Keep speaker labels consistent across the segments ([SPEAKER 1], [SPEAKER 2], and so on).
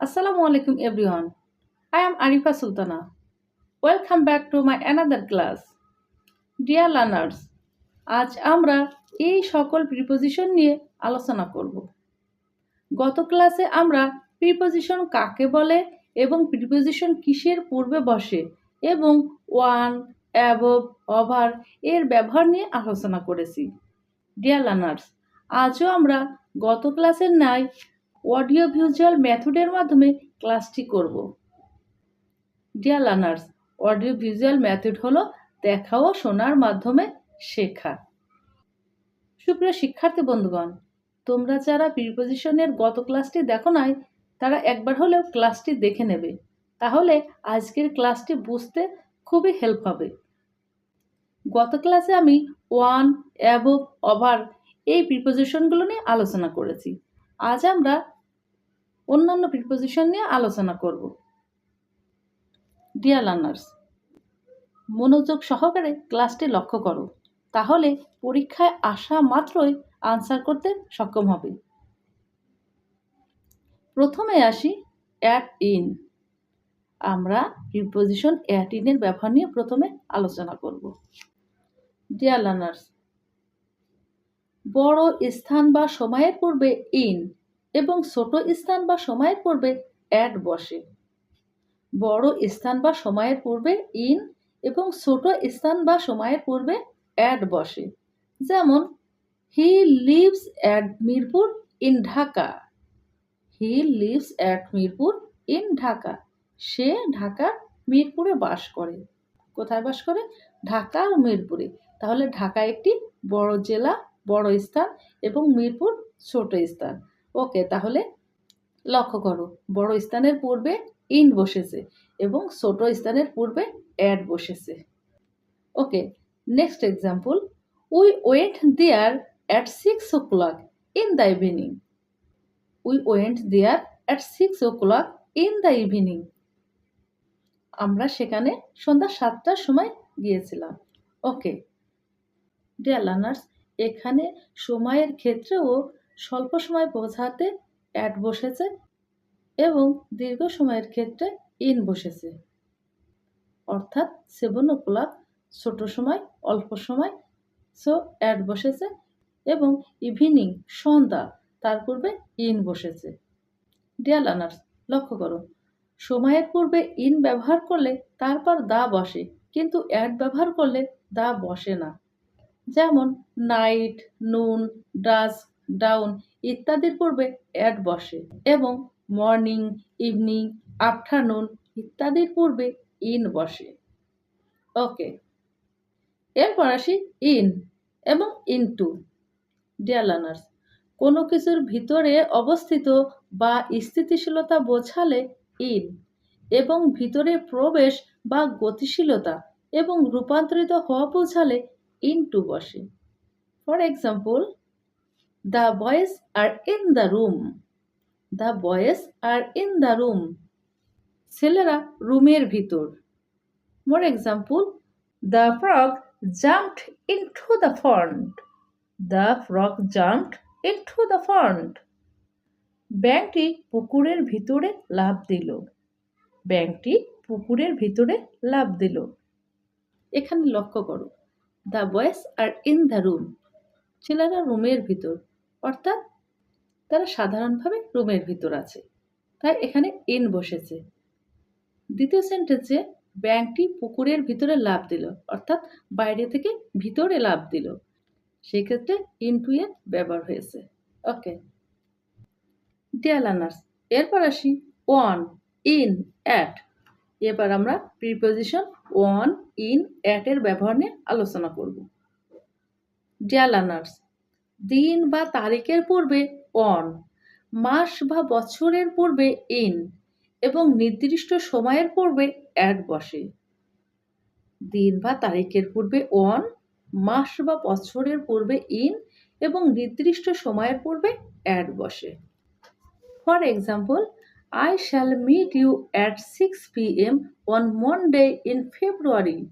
[SPEAKER 1] Assalamu alaikum everyone. I am Arifa Sultana. Welcome back to my another class. Dear learners, আজ আমরা এই সকল preposition নিয়ে আলোচনা করব গত ক্লাসে আমরা প্রিপোজিশন কাকে বলে এবং প্রিপোজিশন কিসের পূর্বে বসে এবং ওয়ান অ্যাবভ ওভার এর ব্যবহার নিয়ে আলোচনা করেছি ডিয়ার লার্নার্স আজও আমরা গত ক্লাসের ন্যায় অডিও ভিজুয়াল মেথডের মাধ্যমে ক্লাসটি করব। Dear learners audio visual method হলো দেখা ও শোনার মাধ্যমে শেখা। সুপ্রিয় শিক্ষার্থী বন্ধুগণ, তোমরা যারা প্রিপোজিশনের গত ক্লাসটি দেখো নাই, তারা একবার হলেও ক্লাসটি দেখে নেবে। তাহলে আজকের ক্লাসটি বুঝতে খুবই হেল্প হবে। গত ক্লাসে আমি ওয়ান অ্যাবভ ওভার এই প্রিপোজিশনগুলো নিয়ে আলোচনা করেছি। আজ আমরা অন্যান্য প্রিপোজিশন নিয়ে আলোচনা করব। ডিয়ার লার্নার্স মনোযোগ সহকারে ক্লাসটি লক্ষ্য করো, তাহলে পরীক্ষায় আসা মাত্রই আনসার করতে সক্ষম হবে। প্রথমে আসি অ্যাট ইন আমরা প্রিপোজিশন অ্যাট ইনের ব্যবহার নিয়ে প্রথমে আলোচনা করব। ডিয়ার লার্নার্স বড় স্থান বা সময়ের পূর্বে ইন এবং ছোট স্থান বা সময়ের পূর্বে অ্যাড বসে। বড় স্থান বা সময়ের পূর্বে ইন এবং ছোট স্থান বা সময়ের পূর্বে অ্যাড বসে। যেমন, he lives at Mirpur in Dhaka. He lives at Mirpur in Dhaka. সে ঢাকার মিরপুরে বাস করে। কোথায় বাস করে? ঢাকা ও মিরপুরে। তাহলে ঢাকা একটি বড় জেলা বড় স্থান এবং মিরপুর ছোট স্থান। ওকে, তাহলে লক্ষ্য করো, বড় স্থানের পূর্বে ইন বসেছে এবং ছোট স্থানের পূর্বে অ্যাড বসেছে। Okay, next example, we went there at six o'clock in the evening. We went there at six o'clock in the evening. আমরা সেখানে সন্ধ্যা সাতটার সময় গিয়েছিলাম। ওকে, ডিয়ার লার্নার্স এখানে সময়ের ক্ষেত্রেও স্বল্প সময় বোঝাতে অ্যাড বসেছে এবং দীর্ঘ সময়ের ক্ষেত্রে ইন বসেছে। অর্থাৎ সেভেন ও ক্লক ছোট সময়, অল্প সময় সো অ্যাড বসেছে এবং ইভিনিং সন্ধ্যা, তার পূর্বে ইন বসেছে। ডিয়ার লার্নার্স লক্ষ্য করো, সময়ের পূর্বে ইন ব্যবহার করলে তারপর দা বসে, কিন্তু অ্যাড ব্যবহার করলে দা বসে না। যেমন নাইট নুন ডাস ডাউন ইত্যাদির পূর্বে অ্যাড বসে এবং মর্নিং ইভিনিং আফটারনুন ইত্যাদির পূর্বে ইন বসে। ওকে এরপর আসি ইন এবং ইনটু ডিয়ার লার্নার্স কোনো কিছুর ভিতরে অবস্থিত বা স্থিতিশীলতা বোঝালে ইন এবং ভিতরে প্রবেশ বা গতিশীলতা এবং রূপান্তরিত হওয়া বোঝালে ইনটু বসে। For example the boys are in the room the boys are in the room ছেলেরা রুমের ভিতর। More example the frog jumped into the pond the frog jumped into the pond ব্যাংকটি পুকুরের ভিতরে লাভ দিল। ব্যাংকটি পুকুরের ভিতরে লাভ দিল। এখানে লক্ষ্য করো। The boys are in the room ছেলেরা রুমের ভিতর। অর্থাৎ তারা সাধারণভাবে রুমের ভিতর আছে। তাই এখানে ইন বসেছে। দ্বিতীয় সেন্টেন্সে ব্যাংকটি পুকুরের ভিতরে লাভ দিল। অর্থাৎ বাইরে থেকে ভিতরে লাভ দিল। সেক্ষেত্রে ইনটু এর ব্যবহার হয়েছে। ওকে ডিয়ার লার্নার্স এরপর আসি। ওয়ান ইন অ্যাট এবার আমরা প্রিপোজিশন ওয়ান ইন অ্যাটের ব্যবহার নিয়ে আলোচনা করব। ডিয়ার দিন বা তারিখের পূর্বে অন মাস বা বছরের পূর্বে ইন এবং নির্দিষ্ট সময়ের পূর্বে অ্যাড বসে। দিন বা তারিখের পূর্বে অন মাস বা বছরের পূর্বে ইন এবং নির্দিষ্ট সময়ের পূর্বে অ্যাড বসে। For example I shall meet you at 6 pm on Monday in February.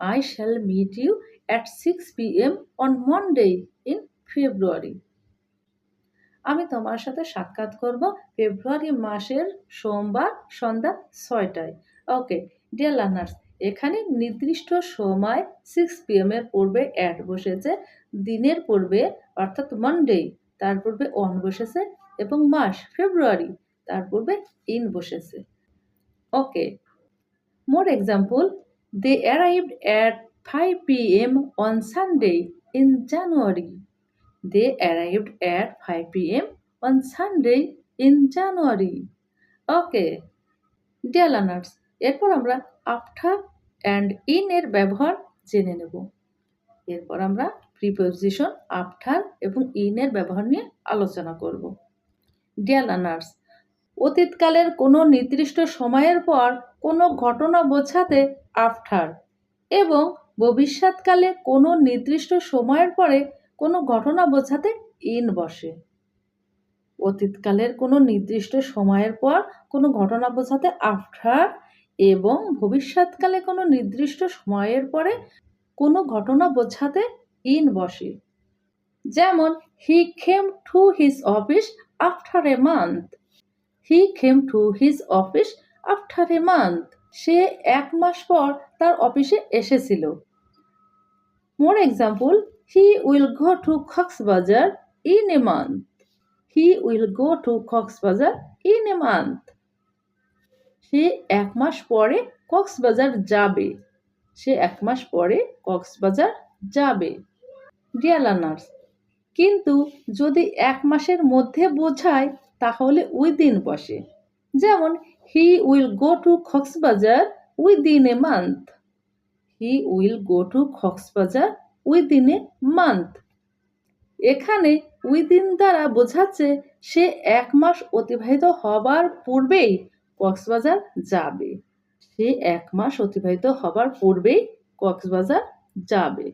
[SPEAKER 1] I shall meet you at 6 pm on Monday in February. আমি তোমার সাথে সাক্ষাৎ করব ফেব্রুয়ারি মাসের সোমবার সন্ধ্যা ছয়টায় ওকে ডিয়ার লার্নার্স এখানে নির্দিষ্ট সময় সিক্স পিএম এর পূর্বে অ্যাড বসেছে, দিনের পূর্বে, অর্থাৎ মানডে তার পূর্বে অন বসেছে এবং মাস ফেব্রুয়ারি তার পূর্বে ইন বসেছে। Okay, more example, they arrived at five P M on Sunday in January. They arrived at five P M on Sunday in January. Okay, dear learners, এরপর আমরা আফটার অ্যান্ড ইন এর ব্যবহার জেনে নেব। এরপর আমরা প্রিপোজিশন, আফটার এবং in এর ব্যবহার নিয়ে আলোচনা করব। ডিয়ার লার্নার্স অতীতকালের কোনো নির্দিষ্ট সময়ের পর কোনো ঘটনা বোঝাতে আফটার এবং ভবিষ্যৎকালে কোনো নির্দিষ্ট সময়ের পরে কোনো ঘটনা বোঝাতে ইন বসে। অতীতকালের কোনো নির্দিষ্ট সময়ের পর কোনো ঘটনা বোঝাতে আফটার এবং ভবিষ্যৎকালে কোনো নির্দিষ্ট সময়ের পরে কোনো ঘটনা বোঝাতে ইন বসে। যেমন he came to his office after a month he came to his office after a month সে এক মাস পর তার অফিসে এসেছিল। More example he will go to Cox's Bazar in a month he will go to Cox's Bazar in a month সে এক মাস পরে কক্সবাজার যাবে। সে এক মাস পরে কক্সবাজার যাবে। ডিয়ার লার্নার্স কিন্তু যদি এক মাসের মধ্যে বোঝায় তাহলে উইদিন বসে। যেমন, he will go to Cox's Bazar within a month. He will go to Cox's Bazar within a month. এখানে উইদিন দ্বারা বোঝাচ্ছে সে এক মাস অতিবাহিত হবার পূর্বেই কক্সবাজার যাবে। সে এক মাস অতিবাহিত হবার পূর্বেই কক্সবাজার যাবে।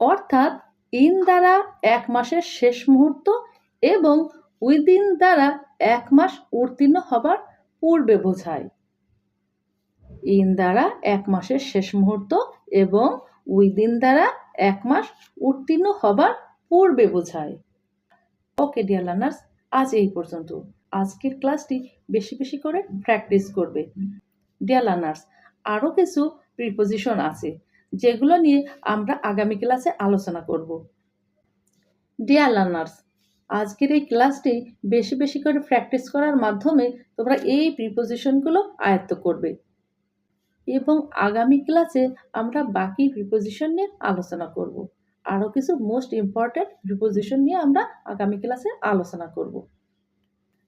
[SPEAKER 1] অর্থাৎ ইন দ্বারা এক মাসের শেষ মুহূর্ত এবং উইদিন দ্বারা এক মাস উত্তীর্ণ হবার পূর্বে বোঝায়। ইন দ্বারা এক মাসের শেষ মুহূর্ত এবং উইদিন দ্বারা এক মাস উত্তীর্ণ হবার পূর্বে বোঝায়। ওকে, ডিয়ার লার্নার্স, আজ এই পর্যন্ত। আজকের ক্লাসটি বেশি বেশি করে প্র্যাকটিস করবে। ডিয়ার লার্নার্স, আরও কিছু প্রিপোজিশন আছে যেগুলো নিয়ে আমরা আগামী ক্লাসে আলোচনা করব। ডিয়ার লার্নার্স আজকের এই ক্লাসটি বেশি বেশি করে প্র্যাকটিস করার মাধ্যমে তোমরা এই প্রিপোজিশনগুলো আয়ত্ত করবে। এবং আগামী ক্লাসে আমরা বাকি প্রিপোজিশন নিয়ে আলোচনা করব। আরও কিছু মোস্ট ইম্পর্ট্যান্ট প্রিপোজিশন নিয়ে আমরা আগামী ক্লাসে আলোচনা করব।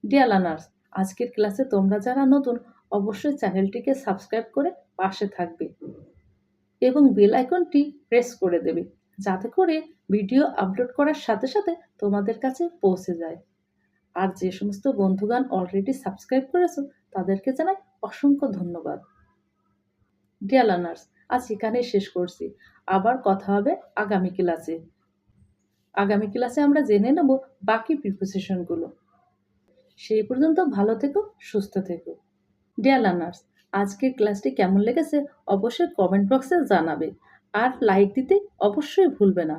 [SPEAKER 1] ডিয়ার লার্নার্স আজকের ক্লাসে তোমরা যারা নতুন, অবশ্যই চ্যানেলটিকে সাবস্ক্রাইব করে পাশে থাকবে এবং বেল আইকনটি প্রেস করে দেবে। যাতে করে ভিডিও আপলোড করার সাথে সাথে তোমাদের কাছে পৌঁছে যায়। আর যে সমস্ত বন্ধুগান অলরেডি সাবস্ক্রাইব করেছ, তাদেরকে জানাই অসংখ্য ধন্যবাদ। ডিয়ার আজ এখানেই শেষ করছি। আবার কথা হবে আগামী ক্লাসে আগামী ক্লাসে আমরা জেনে নেব বাকি প্রিপোজিশনগুলো সেই পর্যন্ত ভালো থেকো, সুস্থ থেকো। ডিয়ার আজকের ক্লাসটি কেমন লেগেছে অবশ্যই কমেন্ট বক্সে জানাবে। আর লাইক দিতে অবশ্যই ভুলবে না।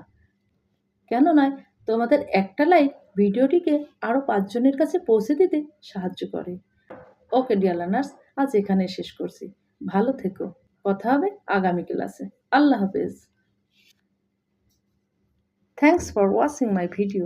[SPEAKER 1] কেন নয়? তোমাদের একটা লাইক ভিডিওটিকে আরও পাঁচজনের কাছে পৌঁছে দিতে সাহায্য করে। ওকে ডিয়ার লার্নার্স আজ এখানে শেষ করছি। ভালো থেকো। কথা হবে আগামী ক্লাসে। আল্লাহ হাফেজ। Thanks for watching my video